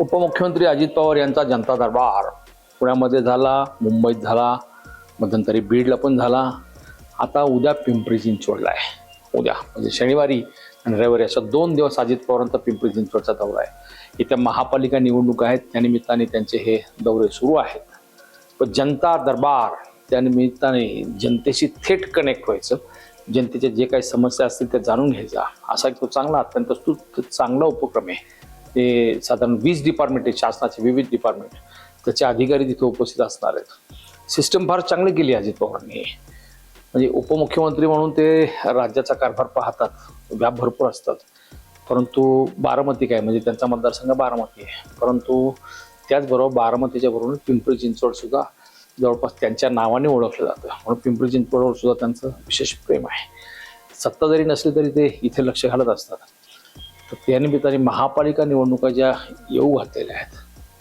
उपमुख्यमंत्री अजित पवार यांचा जनता दरबार. पुण्यामध्ये झाला मुंबईत झाला मध्यंतरी बीडला पण झाला. आता उद्या पिंपरी चिंचवडला आहे. उद्या म्हणजे शनिवारी आणि रविवारी अशा दोन दिवस अजित पवारांचा पिंपरी चिंचवडचा दौरा आहे. इथे महापालिका निवडणूक आहेत त्या निमित्ताने त्यांचे हे दौरे सुरू आहेत. पण जनता दरबार त्या निमित्ताने जनतेशी थेट कनेक्ट व्हायचं. जनतेच्या जे काही समस्या असतील त्या जाणून घ्यायचा असा एक तो चांगला अत्यंत तो चांगला उपक्रम आहे. ते साधारण वीस डिपार्टमेंट आहे शासनाचे विविध डिपार्टमेंट त्याचे अधिकारी तिथे उपस्थित असणार आहेत. सिस्टम फार चांगली केली अजित पवारांनी. म्हणजे उपमुख्यमंत्री म्हणून ते राज्याचा कारभार पाहतात. व्याप भरपूर असतात. परंतु बारामती काय? म्हणजे त्यांचा मतदारसंघ बारामती आहे. परंतु त्याचबरोबर बारामतीच्या बरोबर पिंपरी चिंचवड सुद्धा जवळपास त्यांच्या नावाने ओळखलं जातं. म्हणून पिंपरी चिंचवडवर सुद्धा त्यांचं विशेष प्रेम आहे. सत्ता जरी नसली तरी ते इथे लक्ष घालत असतात. तर त्या निमित्ताने महापालिका निवडणुका ज्या येऊ घातलेल्या आहेत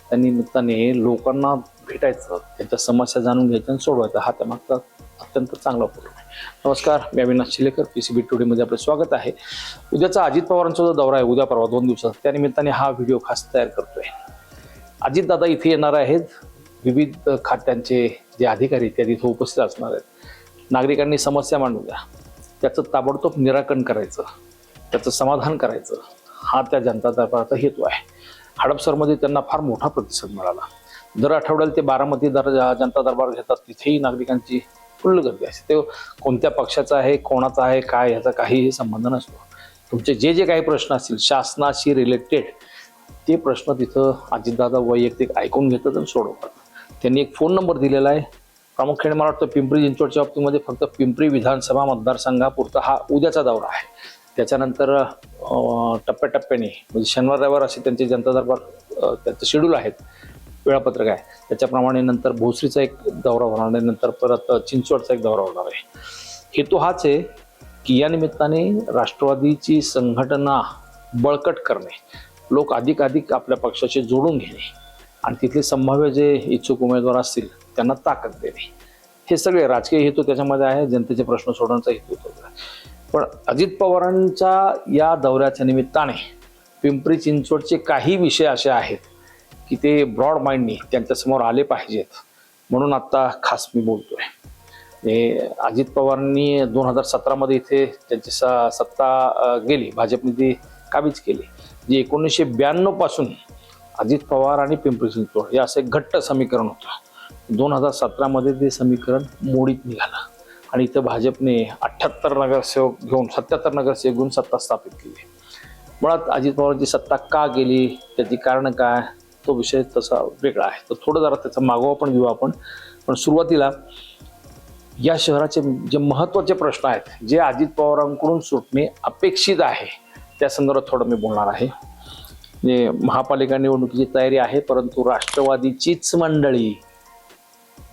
त्या निमित्ताने लोकांना भेटायचं त्यांच्या समस्या जाणून घ्यायच्या आणि सोडवायचं. हा त्यामागचा अत्यंत चांगला उपक्रम आहे. नमस्कार मी Avinash Shilekar P C B टुडेमध्ये आपलं स्वागत आहे. उद्याचा अजित पवारांचा जो दौरा आहे उद्या परवा दोन दिवसात त्यानिमित्ताने हा व्हिडिओ खास तयार करतोय. अजितदादा इथे येणार आहेत. विविध खात्यांचे जे अधिकारी त्या तिथे उपस्थित असणार आहेत. नागरिकांनी समस्या मांडू द्या. त्याचं ताबडतोब निराकरण करायचं. त्याचं समाधान करायचं. हा त्या जनता दरबाराचा हेतू आहे. हडपसरमध्ये त्यांना फार मोठा प्रतिसाद मिळाला. दर आठवड्याला ते बारामती दर जनता दरबार घेतात तिथेही नागरिकांची फुल्ल गर्दी असते. ते कोणत्या पक्षाचा आहे कोणाचा आहे काय याचा काहीही संबंध नसतो. तुमचे जे जे काही प्रश्न असतील शासनाशी रिलेटेड ते प्रश्न तिथं अजितदादा वैयक्तिक ऐकून घेतात आणि सोडवतात. त्यांनी एक फोन नंबर दिलेला आहे. प्रामुख्याने मला वाटतं पिंपरी चिंचवडच्या बाबतीमध्ये फक्त पिंपरी विधानसभा मतदारसंघापुरता हा उद्याचा दौरा आहे. त्याच्यानंतर टप्प्याटप्प्याने म्हणजे शनिवार रविवार असे त्यांचे जनता दरबार त्यांचं शेड्यूल आहेत. वेळापत्रक आहे. त्याच्याप्रमाणे नंतर भोसरीचा एक दौरा होणार आहे. नंतर परत चिंचवडचा एक दौरा होणार आहे. हेतू हाच आहे की या निमित्ताने राष्ट्रवादीची संघटना बळकट करणे. लोक अधिक अधिक आपल्या पक्षाशी जोडून घेणे. आणि तिथले संभाव्य जे इच्छुक उमेदवार असतील त्यांना ताकद देणे. हे सगळे राजकीय हेतू त्याच्यामध्ये आहे. जनतेचे प्रश्न सोडवण्याचा हेतू पण अजित पवारांच्या या दौऱ्याच्या निमित्ताने पिंपरी चिंचवडचे काही विषय असे आहेत की ते ब्रॉड माइंडनी त्यांच्यासमोर आले पाहिजेत. म्हणून आत्ता खास मी बोलतोय. हे अजित पवारांनी दोन हजार सतरामध्ये इथे त्यांची स सत्ता गेली. भाजपने ती काबीज केली. जी एकोणीसशे ब्याण्णवपासून अजित पवार आणि पिंपरी चिंचवड हे असं घट्ट समीकरण होतं. दोन हजार सतरामध्ये ते समीकरण मोडीत निघालं. आणि इथं भाजपने अठ्ठ्याहत्तर नगरसेवक घेऊन सत्याहत्तर नगरसेवक घेऊन सत्ता स्थापित केली. मुळात अजित पवारांची सत्ता का गेली? त्याची कारणं काय? तो विषय तसा वेगळा आहे. तर थोडं जरा त्याचा मागोवा पण घेऊ आपण. पण सुरुवातीला या शहराचे जे महत्त्वाचे प्रश्न आहेत जे अजित पवारांकडून सुटणे अपेक्षित आहे त्या संदर्भात थोडं मी बोलणार आहे. जे महापालिका निवडणुकीची तयारी आहे परंतु राष्ट्रवादीचीच मंडळी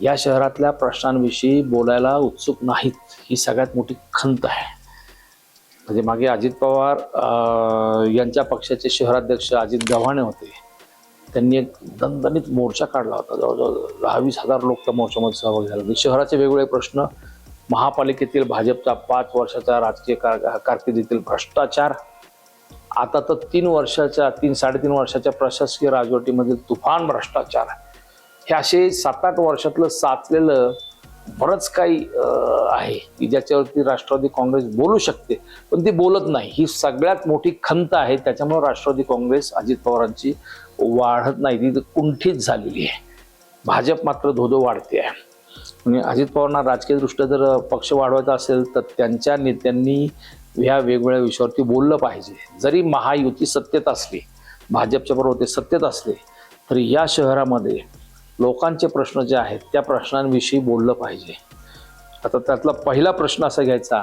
या शहरातल्या प्रश्नांविषयी बोलायला उत्सुक नाहीत. ही सगळ्यात मोठी खंत आहे. म्हणजे मागे अजित पवार यांच्या पक्षाचे शहराध्यक्ष अजित गव्हाणे होते. त्यांनी एक दणदणीत मोर्चा काढला होता. जवळजवळ दहा वीस हजार लोक त्या मोर्चामध्ये सहभागी झाले. शहराचे वेगवेगळे प्रश्न महापालिकेतील भाजपचा पाच वर्षाचा राजकीय कारकिर्दीतील भ्रष्टाचार आता तर तीन वर्षाच्या तीन साडेतीन वर्षाच्या प्रशासकीय राजवटीमधील तुफान भ्रष्टाचार हे असे सात आठ वर्षातलं साचलेलं बरंच काही आहे की ज्याच्यावरती राष्ट्रवादी काँग्रेस बोलू शकते. पण ती बोलत नाही. ही सगळ्यात मोठी खंत आहे. त्याच्यामुळे राष्ट्रवादी काँग्रेस अजित पवारांची वाढत नाही. ती कुंठित झालेली आहे. भाजप मात्र धोधो वाढते आहे. म्हणजे अजित पवारांना राजकीयदृष्ट्या जर पक्ष वाढवायचा असेल तर त्यांच्या नेत्यांनी ह्या वेगवेगळ्या विषयावरती बोललं पाहिजे. जरी महायुती सत्तेत असली भाजपच्या बरोबर ते सत्तेत असले तरी या शहरामध्ये लोकांचे प्रश्न जे आहेत त्या प्रश्नांविषयी बोललं पाहिजे. आता त्यातला पहिला प्रश्न असा घ्यायचा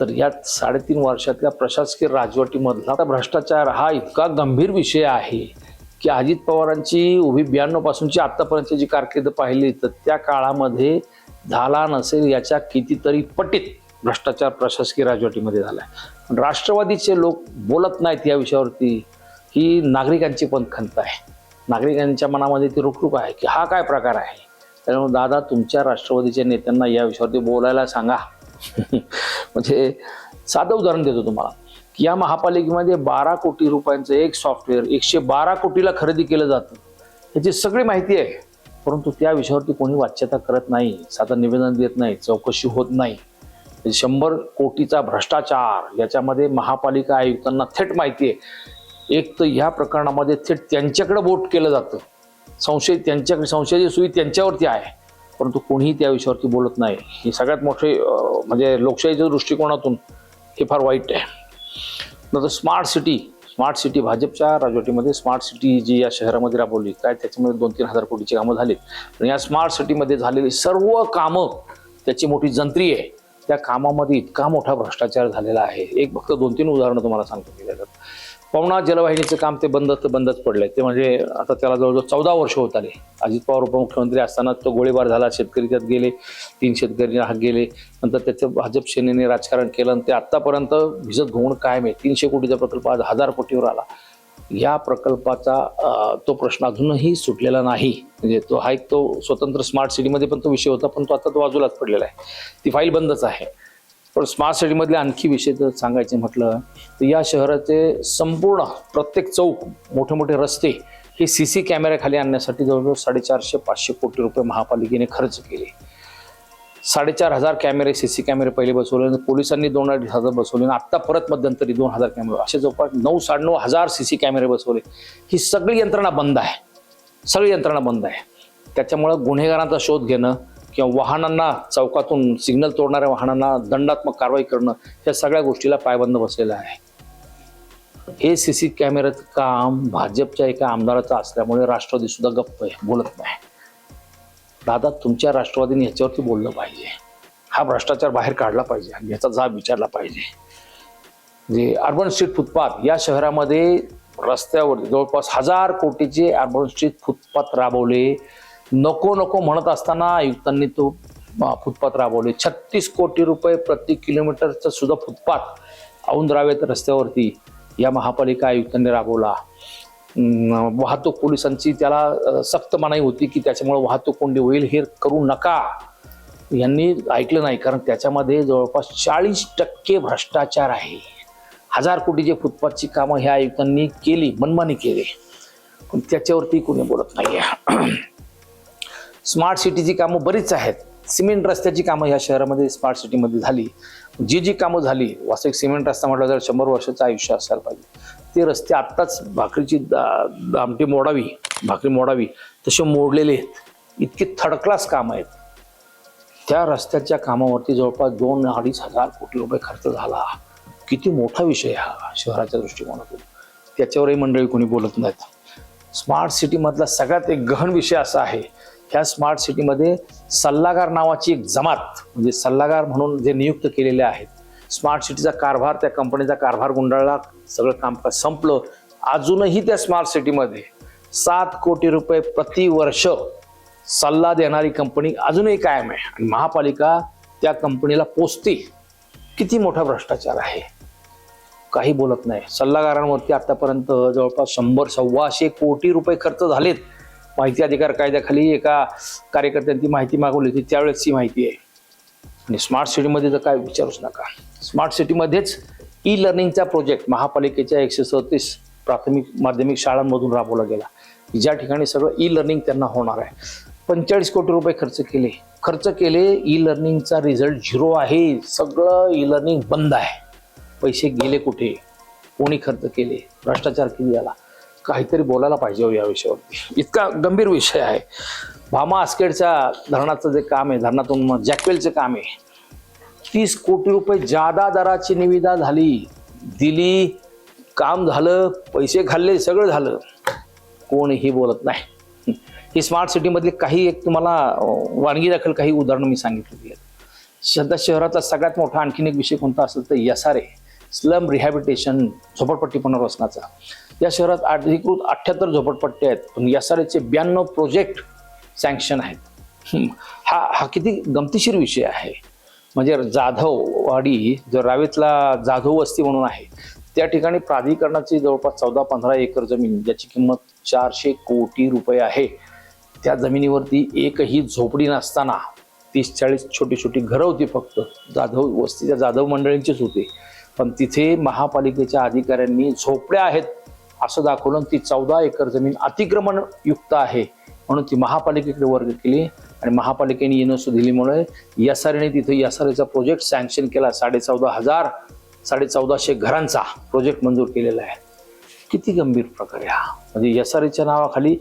तर या साडेतीन वर्षातल्या प्रशासकीय राजवटीमधला आता भ्रष्टाचार हा इतका गंभीर विषय आहे की अजित पवारांची उभी ब्याण्णव पासूनची जी कारकीर्द पाहिली तर त्या काळामध्ये झाला नसेल याच्या कितीतरी पटीत भ्रष्टाचार प्रशासकीय राजवटीमध्ये झाला पण राष्ट्रवादीचे लोक बोलत नाहीत या विषयावरती ही नागरिकांची पण खंत आहे. नागरिकांच्या मनामध्ये ती रुकरुक आहे की हा काय प्रकार आहे? त्यामुळे दादा तुमच्या राष्ट्रवादीच्या नेत्यांना या विषयावरती बोलायला सांगा. म्हणजे साधं उदाहरण देतो तुम्हाला. की या महापालिकेमध्ये बारा कोटी रुपयांचं एक सॉफ्टवेअर एकशे बारा कोटीला खरेदी केलं जातं. ह्याची सगळी माहिती आहे. परंतु त्या विषयावरती कोणी वाच्यता करत नाही साधं निवेदन देत नाही चौकशी होत नाही. शंभर कोटीचा भ्रष्टाचार याच्यामध्ये महापालिका आयुक्तांना थेट माहिती आहे. एक तर ह्या प्रकरणामध्ये थेट त्यांच्याकडे बोट केलं जातं. संशय त्यांच्याकडे संशयाची सुई त्यांच्यावरती आहे. परंतु कोणीही त्या विषयावरती बोलत नाही. ही सगळ्यात मोठे म्हणजे लोकशाहीच्या दृष्टिकोनातून हे फार वाईट आहे. नंतर स्मार्ट सिटी स्मार्ट सिटी भाजपच्या राजवटीमध्ये स्मार्ट सिटी जी या शहरामध्ये राबवली काय त्याच्यामध्ये दोन तीन हजार कोटीची कामं झाली. पण या स्मार्ट सिटीमध्ये झालेली सर्व कामं त्याची मोठी जंत्री आहे. त्या कामामध्ये इतका मोठा भ्रष्टाचार झालेला आहे. एक फक्त दोन तीन उदाहरणं तुम्हाला सांगतो की त्याच्यात. पवना जलवाहिनीचं काम ते बंद तर बंदच पडलंय. ते म्हणजे आता त्याला जवळजवळ चौदा वर्ष होत आले. अजित पवार उपमुख्यमंत्री असताना तो गोळीबार झाला शेतकरी त्यात गेले तीन शेतकरी हात गेले नंतर त्याचं भाजप सेनेने राजकारण केलं आणि ते आत्तापर्यंत भिजत घोवून कायम आहे. तीनशे कोटीचा प्रकल्प आज हजार कोटीवर आला. या प्रकल्पाचा तो प्रश्न अजूनही सुटलेला नाही. म्हणजे तो हा एक तो स्वतंत्र स्मार्ट सिटीमध्ये पण तो विषय होता पण तो आता तो बाजूलाच पडलेला आहे. ती फाईल बंदच आहे. पण स्मार्ट सिटीमधले आणखी विषय जर सांगायचे म्हटलं तर या शहराचे संपूर्ण प्रत्येक चौक मोठे मोठे रस्ते हे सी सी कॅमेऱ्याखाली आणण्यासाठी जवळजवळ साडेचारशे पाचशे कोटी रुपये महापालिकेने खर्च केले. साडेचार हजार कॅमेरे सी सी कॅमेरे पहिले बसवले पोलिसांनी दोन अडीच हजार बसवले आणि आत्ता परत मध्यंतरी दोन हजार कॅमेरे असे जवळपास नऊ साडेनऊ हजार सी सी कॅमेरे बसवले. ही सगळी यंत्रणा बंद आहे. सगळी यंत्रणा बंद आहे. त्याच्यामुळं गुन्हेगारांचा शोध घेणं किंवा वाहनांना चौकातून सिग्नल तोडणाऱ्या वाहनांना दंडात्मक कारवाई करणं या सगळ्या गोष्टीला पायबंद बसलेला आहे. हे सी सी कॅमेऱ्याचं काम भाजपच्या एका आमदाराचं असल्यामुळे राष्ट्रवादी सुद्धा गप्प आहे बोलत नाही. दादा तुमच्या राष्ट्रवादीने ह्याच्यावरती बोललं पाहिजे. हा भ्रष्टाचार बाहेर काढला पाहिजे. आणि याचा जाब विचारला पाहिजे. जे अर्बन स्ट्रीट फुटपाथ या शहरामध्ये रस्त्यावर जवळपास हजार कोटीचे अर्बन स्ट्रीट फुटपाथ राबवले. नको नको म्हणत असताना आयुक्तांनी तो फुटपाथ राबवले. छत्तीस कोटी रुपये प्रति किलोमीटरचा सुद्धा फुटपाथ औंद्रावेत रस्त्यावरती या महापालिका आयुक्तांनी राबवला. वाहतूक पोलिसांची त्याला सक्त मनाई होती की त्याच्यामुळे वाहतूक कोंडी होईल हे करू नका. यांनी ऐकलं नाही कारण त्याच्यामध्ये जवळपास चाळीस टक्के भ्रष्टाचार आहे. हजार कोटीचे फुटपाथची कामं ह्या आयुक्तांनी केली मनमानी केली. पण त्याच्यावरती कोणी बोलत नाही स्मार्ट सिटीची कामं बरीच आहेत. सिमेंट रस्त्याची कामं ह्या शहरामध्ये स्मार्ट सिटीमध्ये झाली. जी जी कामं झाली वास्तविक सिमेंट रस्ता म्हटलं तर शंभर वर्षाचं आयुष्य असायला पाहिजे. ते रस्ते आत्ताच भाकरीची दा- दामटी मोडावी भाकरी मोडावी तसे मोडलेले आहेत. इतके थर्ड क्लास कामं आहेत. त्या रस्त्याच्या कामावरती जवळपास दोन अडीच हजार कोटी रुपये खर्च झाला. किती मोठा विषय हा शहराच्या दृष्टिकोनातून. त्याच्यावरही मंडळी कोणी बोलत नाहीत. स्मार्ट सिटीमधला सगळ्यात एक गहन विषय असा आहे ह्या स्मार्ट सिटीमध्ये सल्लागार नावाची एक जमात म्हणजे सल्लागार म्हणून जे नियुक्त केलेले आहेत. स्मार्ट सिटीचा कारभार त्या कंपनीचा कारभार गुंडाळला सगळं कामकाज संपलं. अजूनही त्या स्मार्ट सिटीमध्ये सात कोटी रुपये प्रतिवर्ष सल्ला देणारी कंपनी अजूनही कायम आहे. आणि महापालिका त्या कंपनीला पोचते. किती मोठा भ्रष्टाचार आहे? काही बोलत नाही. सल्लागारांवरती आतापर्यंत जवळपास शंभर सव्वाशे कोटी रुपये खर्च झालेत. माहिती अधिकार कायद्याखाली एका कार्यकर्त्यांनी माहिती मागवली होती. त्यावेळेस ती माहिती आहे. आणि स्मार्ट सिटीमध्ये तर काय विचारूच नका. स्मार्ट सिटीमध्येच ई लर्निंगचा प्रोजेक्ट महापालिकेच्या एकशे सदतीस प्राथमिक माध्यमिक शाळांमधून राबवला गेला. ज्या ठिकाणी सगळं ई लर्निंग त्यांना होणार आहे. पंचेचाळीस कोटी रुपये खर्च केले. खर्च केले ई लर्निंगचा रिझल्ट झिरो आहे. सगळं ई लर्निंग बंद आहे. पैसे गेले कुठे? कोणी खर्च केले? भ्रष्टाचार किती झाला? काहीतरी बोलायला पाहिजे हो या विषयावरती. इतका गंभीर विषय आहे. भामा आस्केडच्या धरणाचं जे काम आहे धरणातून मग जॅकवेलचं काम आहे. तीस कोटी रुपये जादा दराची निविदा झाली. दिली काम झालं पैसे खाल्ले सगळं झालं. कोणीही बोलत नाही. ही स्मार्ट सिटीमधली काही एक तुम्हाला वानगी दाखल काही उदाहरणं मी सांगितलेली आहेत. सध्या शहराचा सगळ्यात मोठा आणखीन एक विषय कोणता असेल तर यसारे स्लम रिहॅबिटेशन झोपडपट्टी पुनर्वसनाचा या शहरात अधिकृत अठ्ठ्याहत्तर झोपडपट्टी आहेत. पण यसारेचे ब्याण्णव प्रोजेक्ट सँक्शन आहेत. हा हा किती गमतीशीर विषय आहे. म्हणजे जाधववाडी जो रावेतला जाधव वस्ती म्हणून आहे त्या ठिकाणी प्राधिकरणाची जवळपास चौदा पंधरा एकर जमीन ज्याची किंमत चारशे कोटी रुपये आहे. त्या जमिनीवरती एकही झोपडी नसताना तीस चाळीस छोटी छोटी घरं होती फक्त. जाधव वस्तीच्या जाधव मंडळींचीच होती. पण तिथे महापालिकेच्या अधिकाऱ्यांनी झोपड्या आहेत. असं दाखवलं. ती चौदा एकर जमीन अतिक्रमण युक्त आहे. म्हणून ती महापालिकेकडे वर्ग केली आणि महापालिकेने युनेस्को दिलीमुळे एने तिथे एचा प्रोजेक्ट सँक्शन केला. साडे चौदा हजार साडे चौदाशे घरांचा प्रोजेक्ट मंजूर केलेला आहे. किती गंभीर प्रकार हा. म्हणजे यस आर एच्या नावाखाली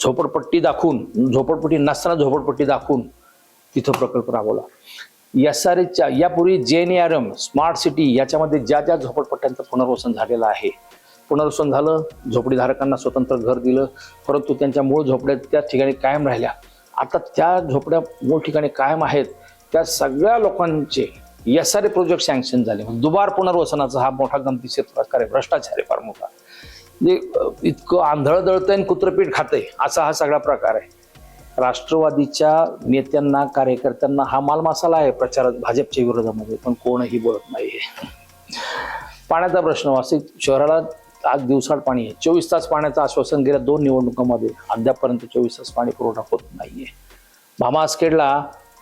झोपडपट्टी दाखवून झोपडपट्टी नसताना झोपडपट्टी दाखवून तिथं प्रकल्प राबवला. यस आर एच्या यापूर्वी J N R M smart city याच्यामध्ये ज्या ज्या झोपडपट्ट्यांचं पुनर्वसन झालेलं आहे पुनर्वसन झालं झोपडीधारकांना स्वतंत्र घर दिलं परंतु त्यांच्या मूळ झोपड्या त्या ठिकाणी कायम राहिल्या. आता त्या झोपड्या मूळ ठिकाणी कायम आहेत त्या सगळ्या लोकांचे यसारे प्रोजेक्ट सँक्शन झाले. म्हणजे दुबार पुनर्वसनाचा हा मोठा गमतीशीर प्रकार आहे भ्रष्टाचार आहे फार मोठा. म्हणजे इतकं आंधळ दळतंय आणि कुत्रपीठ खातंय असा हा सगळा प्रकार आहे. राष्ट्रवादीच्या नेत्यांना कार्यकर्त्यांना हा मालमसाला आहे प्रचारात भाजपच्या विरोधामध्ये पण कोणही बोलत नाहीये. पाण्याचा प्रश्न वास्तविक शहराला आज दिवसाड पाणी आहे. चोवीस तास पाण्याचं आश्वासन गेल्या दोन निवडणुकांमध्ये अद्यापर्यंत चोवीस तास पाणी पुरवठा होत नाहीये. भामासखेडला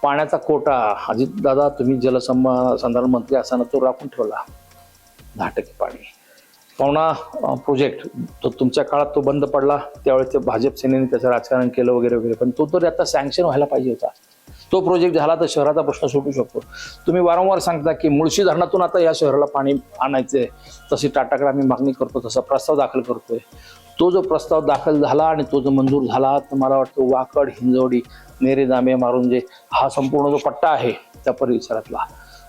पाण्याचा कोटा अजित दादा तुम्ही जलसंम संधारण मंत्री असताना तो राखून ठेवला. दहा टक्के पाणी. पवना प्रोजेक्ट तो तुमच्या काळात तो बंद पडला त्यावेळेस ते भाजप सेनेने त्याचं राजकारण केलं वगैरे वगैरे पण तो तर आता सँक्शन व्हायला पाहिजे होता. तो प्रोजेक्ट झाला तर शहराचा प्रश्न सुटू शकतो. तुम्ही वारंवार सांगता की मुळशी धरणातून आता या शहराला पाणी आणायचं आहे तशी टाटाकडे आम्ही मागणी करतो तसा प्रस्ताव दाखल करतोय. तो जो प्रस्ताव दाखल झाला आणि तो जो मंजूर झाला तर मला वाटतं वाकड हिंजवडी नेरे जामे मारून जे हा संपूर्ण जो पट्टा आहे त्या परिसरातला.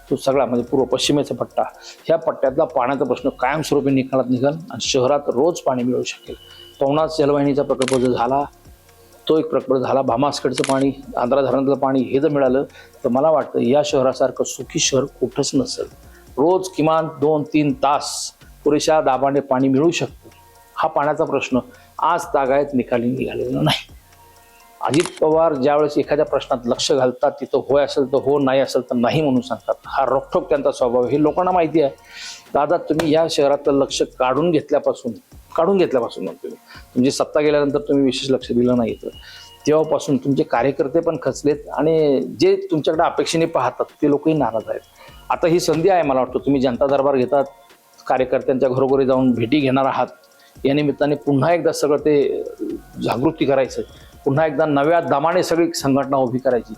तो सगळा म्हणजे पूर्व पश्चिमेचा पट्टा. ह्या पट्ट्यातला पाण्याचा प्रश्न कायमस्वरूपी निकालात निघाल आणि शहरात रोज पाणी मिळू शकेल. पवनाथ जलवाहिनीचा प्रकल्प जो झाला तो एक प्रकल्प झाला. भामासकडचं पाणी आंध्रा धरणातलं पाणी हे जर मिळालं तर मला वाटतं या शहरासारखं सुखी शहर कुठंच नसेल. रोज किमान दोन तीन तास पुरेशा दाबाने पाणी मिळू शकतं. हा पाण्याचा प्रश्न आज तागायत निकाली निघालेला नाही. अजित पवार ज्यावेळेस एखाद्या प्रश्नात लक्ष घालतात तिथं होय असेल तर हो नाही असेल तर नाही म्हणून सांगतात. हा रोखोक त्यांचा स्वभाव हे लोकांना माहिती आहे. दादा तुम्ही या शहरातलं लक्ष काढून घेतल्यापासून काढून घेतल्यापासून म्हणतो मी तुमची सत्ता गेल्यानंतर तुम्ही विशेष लक्ष दिलं नाही तर तेव्हापासून तुमचे कार्यकर्ते पण खचलेत आणि जे तुमच्याकडे अपेक्षेने पाहतात ते लोकही नाराज आहेत. आता ही संधी आहे मला वाटतं. तुम्ही जनता दरबार घेतात कार्यकर्त्यांच्या घरोघरी जाऊन भेटी घेणार आहात. या निमित्ताने पुन्हा एकदा सगळं ते जागृती करायचं. पुन्हा एकदा नव्या दमाने सगळी संघटना उभी करायची.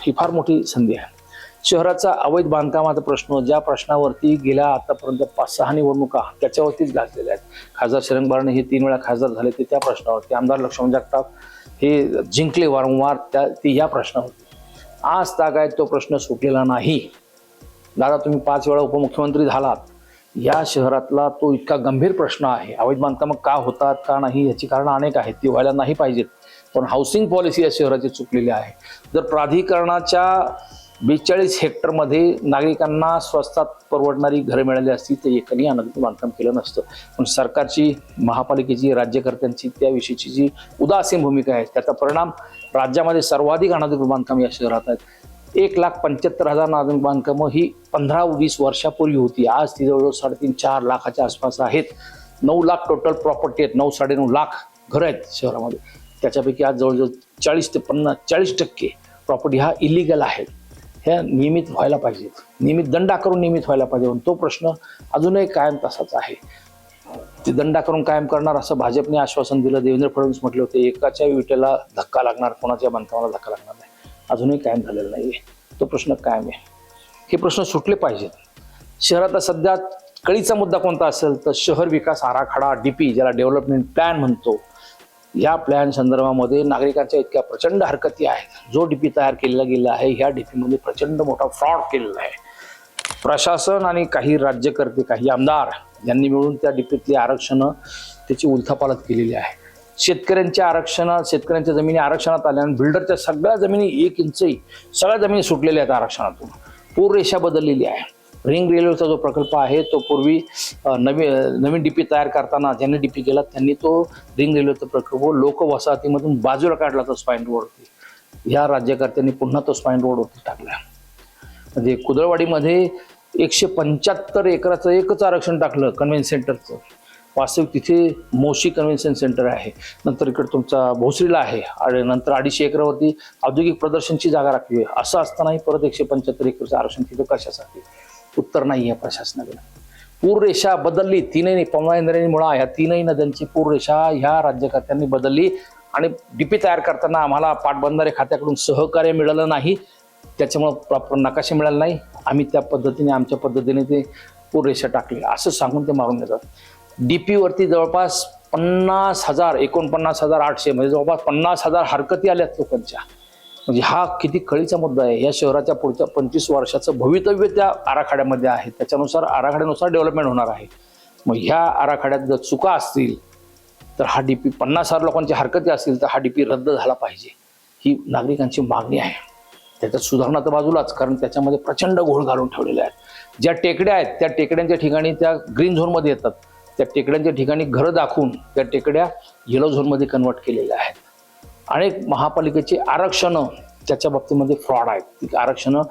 ही फार मोठी संधी आहे. शहराचा अवैध बांधकामाचा प्रश्न ज्या प्रश्नावरती गेल्या आतापर्यंत पाच सहा निवडणुका त्याच्यावरतीच गाजलेल्या आहेत. खासदार शरंग बारणे हे तीन वेळा खासदार झाले ते त्या प्रश्नावरती. आमदार लक्ष्मण जगताप हे जिंकले वारंवार त्या ते या प्रश्नावरती. आज तागायत तो प्रश्न सुटलेला नाही. दादा तुम्ही पाच वेळा उपमुख्यमंत्री झालात. या शहरातला तो इतका गंभीर प्रश्न आहे. अवैध बांधकामं का होतात का नाही याची कारणं अनेक आहेत. ती व्हायला नाही पाहिजेत. पण हाऊसिंग पॉलिसी या शहराची चुकलेली आहे. जर प्राधिकरणाच्या बेचाळीस हेक्टरमध्ये नागरिकांना स्वस्तात परवडणारी घरं मिळाली असती तर एकाने अनधिकृत बांधकाम केलं नसतं. पण सरकारची महापालिकेची राज्यकर्त्यांची त्याविषयीची जी उदासीन भूमिका आहे त्याचा परिणाम राज्यामध्ये सर्वाधिक अनधिकृत बांधकाम या शहरात आहेत. एक लाख पंच्याहत्तर हजार नागरिक बांधकामं ही पंधरा वीस वर्षापूर्वी होती. आज ती जवळजवळ साडेतीन चार लाखाच्या आसपास आहेत. नऊ लाख टोटल प्रॉपर्टी आहेत. नऊ साडेनऊ लाख घरं आहेत शहरामध्ये. त्याच्यापैकी आज जवळजवळ चाळीस ते पन्नास चाळीस टक्के प्रॉपर्टी हा इलिगल आहेत ह्या नियमित व्हायला पाहिजेत. नियमित दंडा करून नियमित व्हायला पाहिजे पण तो प्रश्न अजूनही कायम तसाच आहे. ते दंडा करून कायम करणार असं भाजपने आश्वासन दिलं. देवेंद्र फडणवीस म्हटले होते एकाच्या विटेला धक्का लागणार कोणाच्या बांधकामाला धक्का लागणार नाही. अजूनही कायम झालेला नाही आहे तो प्रश्न कायम आहे. हे प्रश्न सुटले पाहिजेत. शहरातला सध्या कळीचा मुद्दा कोणता असेल तर शहर विकास आराखडा डीपी ज्याला डेव्हलपमेंट प्लॅन म्हणतो या प्लॅन संदर्भामध्ये नागरिकांच्या इतक्या प्रचंड हरकती आहेत. जो डीपी तयार केलेला गेला आहे ह्या डीपीमध्ये प्रचंड मोठा फ्रॉड केलेला आहे. प्रशासन आणि काही राज्यकर्ते काही आमदार यांनी मिळून त्या डीपीतली आरक्षणं त्याची उलथापालत केलेली आहे. शेतकऱ्यांच्या आरक्षणात शेतकऱ्यांच्या जमिनी आरक्षणात आल्या आणि बिल्डरच्या सगळ्या जमिनी एक इंचही सगळ्या जमिनी सुटलेल्या आहेत आरक्षणातून. पूररेषा बदललेली आहे. रिंग रेल्वेचा जो प्रकल्प आहे तो पूर्वी नवीन नवी नवीन डीपी तयार करताना ज्यांनी डीपी केला त्यांनी तो रिंग रेल्वेचा प्रकल्प लोकवसाहतीमधून बाजूला काढला तो स्पाईन रोडवरती ह्या राज्यकर्त्यांनी पुन्हा तो स्पाईन रोडवरती टाकला. म्हणजे कुदळवाडीमध्ये एकशे पंच्याहत्तर एकराचं एकच आरक्षण टाकलं कन्व्हेन्शन सेंटरचं वास्तविक तिथे मोशी कन्व्हेन्शन सेंटर आहे. नंतर इकडे तुमचा भोसरीला आहे. आणि नंतर अडीचशे एकरावरती औद्योगिक प्रदर्शनची जागा राखली आहे. असं असतानाही परत एकशे पंच्याहत्तर एकरचं आरक्षण तिथं कशासाठी? उत्तर नाही आहे प्रशासनाकडे. पूररेषा बदलली तीनही पवना इंद्रायणी मुळा ह्या तीनही नद्यांची पूररेषा ह्या राज्यकर्त्यांनी बदलली आणि डीपी तयार करताना आम्हाला पाटबंधारे खात्याकडून सहकार्य मिळालं नाही. त्याच्यामुळं प्रॉपर नकाशे मिळाला नाही. आम्ही त्या पद्धतीने आमच्या पद्धतीने ते पूररेषा टाकली. असं सांगून ते मारून देतात. डी पीवरती जवळपास पन्नास हजार एकोणपन्नास हजार आठशे म्हणजे जवळपास पन्नास हजार हरकती आल्यात लोकांच्या. म्हणजे हा किती कळीचा मुद्दा आहे. या शहराच्या पुढच्या पंचवीस वर्षाचं भवितव्य त्या आराखड्यामध्ये आहे. त्याच्यानुसार आराखड्यानुसार डेव्हलपमेंट होणार आहे. मग ह्या आराखड्यात जर चुका असतील तर हा डी पी पन्नास हजार लोकांची हरकती असतील तर हा डी पी रद्द झाला पाहिजे. ही नागरिकांची मागणी आहे. त्याच्यात सुधारणा तर बाजूलाच कारण त्याच्यामध्ये प्रचंड घोळ घालून ठेवलेले आहेत. ज्या टेकड्या आहेत त्या टेकड्यांच्या ठिकाणी त्या ग्रीन झोनमध्ये येतात. त्या टेकड्यांच्या ठिकाणी घरं दाखवून त्या टेकड्या येलो झोनमध्ये कन्वर्ट केलेल्या आहेत. अनेक महापालिकेची आरक्षणं त्याच्या बाबतीमध्ये फ्रॉड आहेत. ती आरक्षणं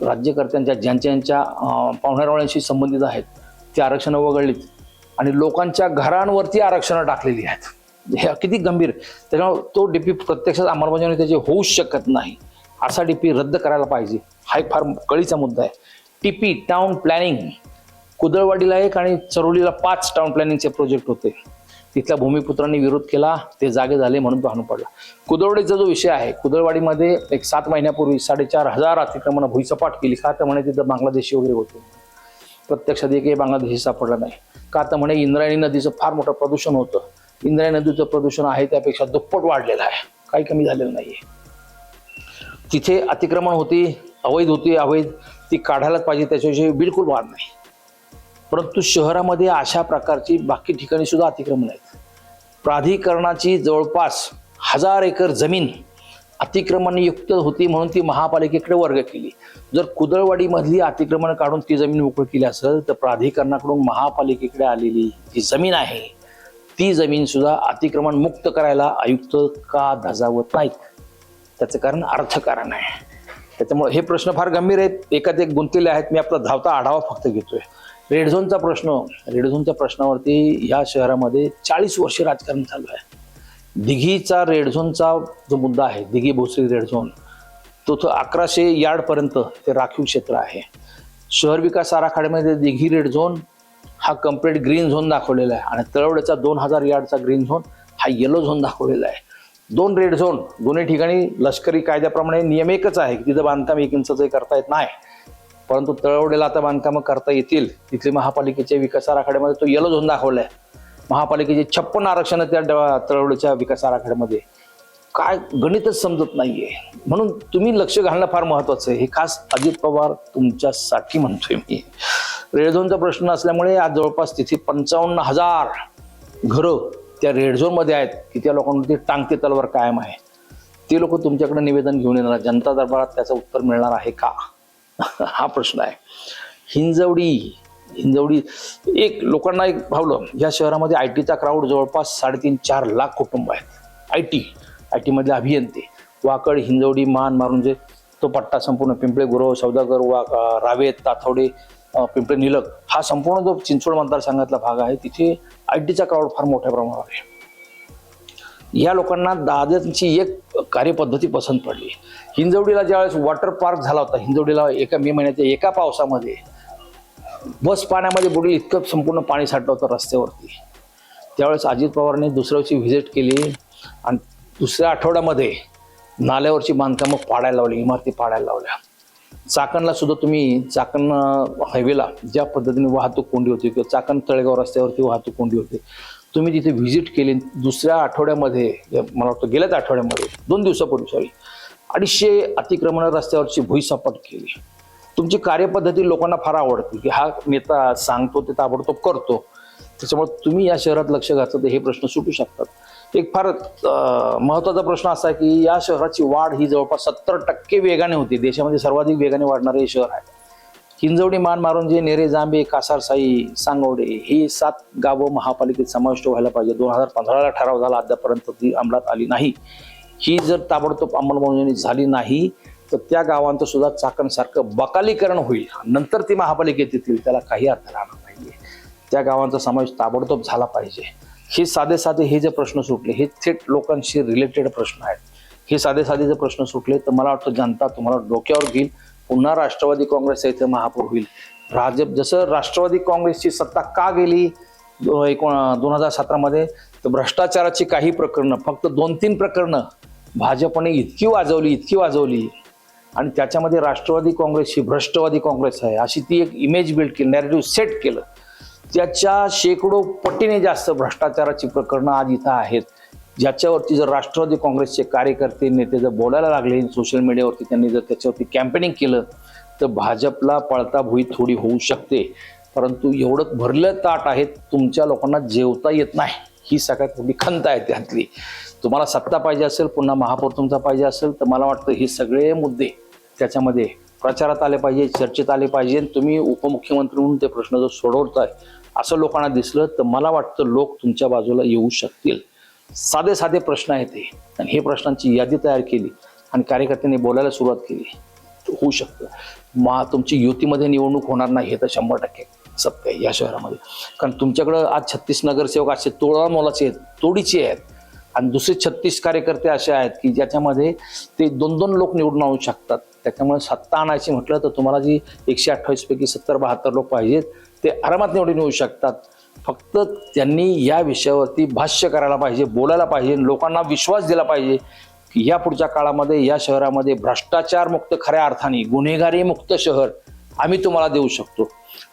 राज्यकर्त्यांच्या ज्यांच्या ज्यांच्या अं, संबंधित आहेत ती आरक्षणं वगळलीत. आणि लोकांच्या घरांवरती आरक्षणं टाकलेली आहेत. हे किती गंभीर. त्याच्यामुळे तो डीपी प्रत्यक्षात अंमलबजावणी त्याची होऊच शकत नाही असा डीपी रद्द करायला पाहिजे. हा एक फार कळीचा मुद्दा आहे. TP town planning. कुदळवाडीला एक आणि चरोलीला पाच टाउन प्लॅनिंगचे प्रोजेक्ट होते. तिथल्या भूमिपुत्रांनी विरोध केला ते जागे झाले म्हणून तो हाणून पडला. कुदळवाडीचा जो विषय आहे कुदळवाडीमध्ये एक सात महिन्यापूर्वी साडेचार हजार अतिक्रमण भुईसपाट केली. का तर म्हणे तिथं बांगलादेशी वगैरे होते. प्रत्यक्षात एकही बांगलादेशी सापडला नाही. का तर म्हणे इंद्रायणी नदीचं फार मोठं प्रदूषण होतं. इंद्रायणी नदीचं प्रदूषण आहे त्यापेक्षा दुप्पट वाढलेलं आहे. काही कमी झालेलं नाहीये. तिथे अतिक्रमण होती अवैध होती अवैध. ती काढायलाच पाहिजे त्याच्याविषयी बिलकुल वाद नाही. परंतु शहरामध्ये अशा प्रकारची बाकी ठिकाणी सुद्धा अतिक्रमण आहेत. प्राधिकरणाची जवळपास हजार एकर जमीन अतिक्रमणयुक्त होती म्हणून ती महापालिकेकडे वर्ग केली. जर कुदळवाडीमधली अतिक्रमण काढून ती जमीन मोकळ केली असेल तर प्राधिकरणाकडून महापालिकेकडे आलेली जी जमीन आहे ती जमीन सुद्धा अतिक्रमण मुक्त करायला आयुक्त का धजावत नाहीत? त्याचं कारण अर्थकारण आहे. त्याच्यामुळे हे प्रश्न फार गंभीर आहेत. एकात एक गुंतलेले आहेत. मी आपला धावता आढावा फक्त घेतोय. रेड झोनचा प्रश्न रेड झोनच्या प्रश्नावरती या शहरामध्ये चाळीस वर्षे राजकारण चालू आहे. दिघीचा रेड झोनचा जो मुद्दा आहे दिघी भोसरी रेड झोन तो तो अकराशे यार्डपर्यंत ते राखीव क्षेत्र आहे. शहर विकास आराखड्यामध्ये दिघी रेड झोन हा कंप्लीट ग्रीन झोन दाखवलेला आहे आणि तळवड्याचा दोन हजार यार्डचा ग्रीन झोन हा येलो झोन दाखवलेला आहे. दोन रेड झोन दोन्ही ठिकाणी लष्करी कायद्याप्रमाणे नियम एकच आहे की तिथं बांधकाम एक इंचाचंही करता येत नाही. परंतु तळवडेला आता बांधकामं करता येतील. तिथले महापालिकेच्या विकास आराखड्यामध्ये तो येलो झोन दाखवलाय. महापालिकेचे छप्पन आरक्षण त्या ड- तळवडेच्या विकास आराखड्यामध्ये. काय गणितच समजत नाहीये. म्हणून तुम्ही लक्ष घालणं फार महत्वाचं आहे. हे खास अजित पवार तुमच्यासाठी म्हणतोय मी. रेडझोनचा प्रश्न असल्यामुळे आज जवळपास तिथे पंचावन्न हजार घरं त्या रेडझोनमध्ये आहेत की त्या लोकांवरती टांगते तलवार कायम आहे. ते लोक तुमच्याकडे निवेदन घेऊन येणार जनता दरबारात त्याचं उत्तर मिळणार आहे का? हा प्रश्न आहे. हिंजवडी हिंजवडी एक लोकांना एक भावलं या शहरामध्ये आय टीचा क्राऊड जवळपास साडेतीन चार लाख कुटुंब आहेत. आय टी आय टीमधले अभियंते वाकड हिंजवडी मान मारून जे तो पट्टा संपूर्ण पिंपळे गुरव सौदागर वा रावेत ताथवडे पिंपळे निलक हा संपूर्ण जो चिंचवड मतदारसंघातला भाग आहे तिथे आय टीचा क्राऊड फार मोठ्या प्रमाणावर आहे. या लोकांना दादांची एक कार्यपद्धती पसंत पडली. हिंजवडीला ज्यावेळेस वॉटर पार्क झाला होता हिंजवडीला एका मे महिन्याच्या एका पावसामध्ये बस पाण्यामध्ये बुडली इतकं संपूर्ण पाणी साठलं होतं रस्त्यावरती. त्यावेळेस अजित पवारने दुसऱ्या दिवशी व्हिजिट केली आणि दुसऱ्या आठवड्यामध्ये नाल्यावरची बांधकामं पाडायला लावली इमारती पाडायला लावल्या. चाकणला सुद्धा तुम्ही चाकण uh, हायवेला ज्या पद्धतीने वाहतूक कोंडी होती किंवा चाकण तळेगाव रस्त्यावरती वाहतूक कोंडी होती तुम्ही तिथे व्हिजिट केली दुसऱ्या आठवड्यामध्ये मला वाटतं गेल्याच आठवड्यामध्ये दोन दिवसापूर्वी सॉरी अडीचशे अतिक्रमण रस्त्यावरची भुईसपाट केली. तुमची कार्यपद्धती लोकांना फार आवडते की हा नेता सांगतो ते ताबडतोब करतो. त्याच्यामुळे तुम्ही या शहरात लक्ष घातलं तर हे प्रश्न सुटू शकतात. एक फार महत्त्वाचा प्रश्न असा आहे की या शहराची वाढ ही जवळपास सत्तर टक्के वेगाने होती. देशामध्ये सर्वाधिक वेगाने वाढणारे हे शहर आहे. हिंजवडी मान मारून जे नेरे जांबे कासारसाई सांगवडे ही सात गावं महापालिकेत समाविष्ट व्हायला पाहिजे. दोन हजार पंधराला ठराव झाला. अद्यापर्यंत ती अंमलात आली नाही. ही जर ताबडतोब अंमलबजावणी झाली नाही तर त्या गावांचं सुद्धा चाकणसारखं बकालीकरण होईल. नंतर ती महापालिकेत येतील. त्याला काही अर्थ राहणार नाहीये. त्या गावांचा समावेश ताबडतोब झाला पाहिजे. हे साधे साधे हे जे प्रश्न सुटले हे थेट लोकांशी रिलेटेड प्रश्न आहेत. हे साधे साधे जे प्रश्न सुटले तर मला वाटतं जनता तुम्हाला डोक्यावर घेईल. पुन्हा राष्ट्रवादी काँग्रेसचा इथे महापूर होईल. भाजप जसं राष्ट्रवादी काँग्रेसची सत्ता का गेली एकोण दोन हजार सतरामध्ये तर भ्रष्टाचाराची काही प्रकरणं फक्त दोन तीन प्रकरणं भाजपने इतकी वाजवली इतकी वाजवली आणि त्याच्यामध्ये राष्ट्रवादी काँग्रेस ही भ्रष्टवादी काँग्रेस आहे अशी ती एक इमेज बिल्ड केली नॅरेटिव्ह सेट केलं. त्याच्या शेकडो पटीने जास्त भ्रष्टाचाराची प्रकरणं आज इथं आहेत. ज्याच्यावरती जर राष्ट्रवादी काँग्रेसचे कार्यकर्ते नेते जर बोलायला लागले सोशल मीडियावरती त्यांनी जर त्याच्यावरती कॅम्पेनिंग केलं तर भाजपला पळता भुई थोडी होऊ शकते. परंतु एवढं भरलं ताट आहे तुमच्या लोकांना जेवता येत नाही. ही सगळ्यात मोठी खंत आहे त्यातली. तुम्हाला सत्ता पाहिजे असेल पुन्हा महापौर तुमचा पाहिजे असेल तर मला वाटतं हे सगळे मुद्दे त्याच्यामध्ये प्रचारात आले पाहिजे चर्चेत आले पाहिजे तुम्ही उपमुख्यमंत्री म्हणून ते प्रश्न जर सोडवताय असं लोकांना दिसलं तर मला वाटतं लोक तुमच्या बाजूला येऊ शकतील. साधे साधे प्रश्न आहेत ते आणि हे प्रश्नांची यादी तयार केली आणि कार्यकर्त्यांनी बोलायला सुरुवात केली. होऊ शकतं. मा तुमची युतीमध्ये निवडणूक होणार नाही हे तर शंभर टक्के सत्य आहे या शहरामध्ये. कारण तुमच्याकडं आज छत्तीस नगरसेवक असे तोळा मोलाचे आहेत तोडीचे आहेत. आणि दुसरे छत्तीस कार्यकर्ते असे आहेत की ज्याच्यामध्ये ते दोन दोन लोक निवडून आणू शकतात. त्याच्यामुळे सत्ता आणायची म्हटलं तर तुम्हाला जी एकशे अठ्ठावीसपैकी सत्तर बहात्तर लोक पाहिजेत ते आरामात निवडून येऊ शकतात. फक्त त्यांनी या विषयावरती भाष्य करायला पाहिजे बोलायला पाहिजे लोकांना विश्वास दिला पाहिजे की या पुढच्या काळामध्ये या शहरामध्ये भ्रष्टाचार मुक्त खऱ्या अर्थाने गुन्हेगारी मुक्त शहर आम्ही तुम्हाला देऊ शकतो.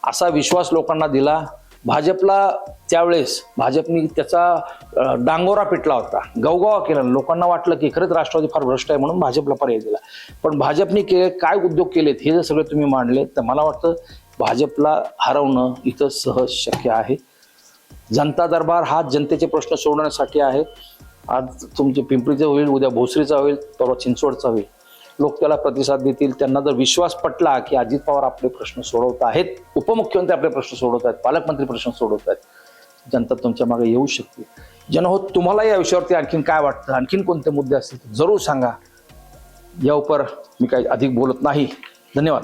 असा विश्वास लोकांना दिला. भाजपला त्यावेळेस भाजपनी त्याचा डांगोरा पिटला होता. गवगावा केला. लोकांना वाटलं की खरंच राष्ट्रवादी फार भ्रष्ट आहे म्हणून भाजपला पर्याय दिला. पण भाजपने केले काय उद्योग केलेत हे जर सगळे तुम्ही मांडले तर मला वाटतं भाजपला हरवणं इथं सहज शक्य आहे. जनता दरबार हा जनतेचे प्रश्न सोडवण्यासाठी आहे. आज तुमचे पिंपरीचं होईल उद्या भोसरीचा होईल परवा चिंचवडचा होईल. लोक त्याला प्रतिसाद देतील. त्यांना जर विश्वास पटला की अजित पवार आपले प्रश्न सोडवत आहेत उपमुख्यमंत्री आपले प्रश्न सोडवत आहेत पालकमंत्री प्रश्न सोडवत आहेत जनता तुमच्या मागे येऊ शकते. जन हो तुम्हाला या विषयावरती आणखीन काय वाटतं? आणखीन कोणते मुद्दे असतील? जरूर सांगा. या उपर मी काही अधिक बोलत नाही. धन्यवाद.